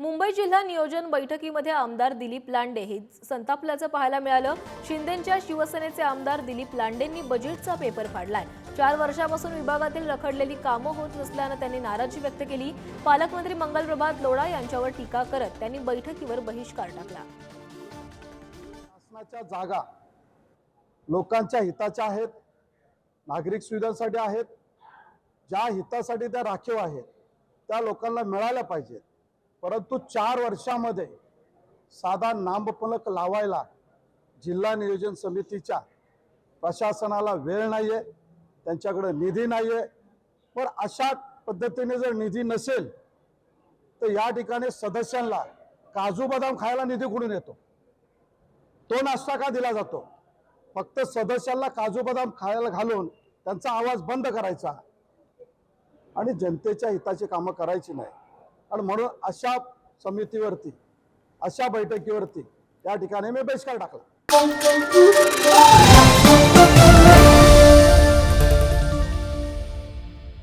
मुंबई जिल्हा नियोजन बैठकीमध्ये आमदार दिलीप लांडे हे संतापल्याचं पाहायला मिळालं. शिंदेच्या शिवसेनेचे आमदार दिलीप लांडेंनी बजेटचा पेपर फाडलाय. चार वर्षापासून विभागातील रखडलेली कामं होत नसल्यानं त्यांनी नाराजी व्यक्त केली. पालकमंत्री मंगल प्रभात लोढा यांच्यावर टीका करत त्यांनी बैठकीवर बहिष्कार टाकला. शासनाच्या जागा लोकांच्या हिताच्या आहेत नागरिक सुविधांसाठी आहेत ज्या हितासाठी त्या राखीव आहेत त्या लोकांना मिळाल्या पाहिजेत. परंतु चार वर्षामध्ये साधा नामफलक लावायला जिल्हा नियोजन समितीच्या प्रशासनाला वेळ नाही आहे त्यांच्याकडं निधी नाही आहे पण अशा पद्धतीने जर निधी नसेल तर या ठिकाणी सदस्यांना काजू बदाम खायला निधी कुठून येतो? तो नाश्ता का दिला जातो? फक्त सदस्यांना काजू बदाम खायला घालून त्यांचा आवाज बंद करायचा. आणि जनतेच्या हिताची कामं करायची नाही. आणि म्हणून अशा समितीवरती अशा बैठकीवरती या ठिकाणी मी बहिष्कार टाकला.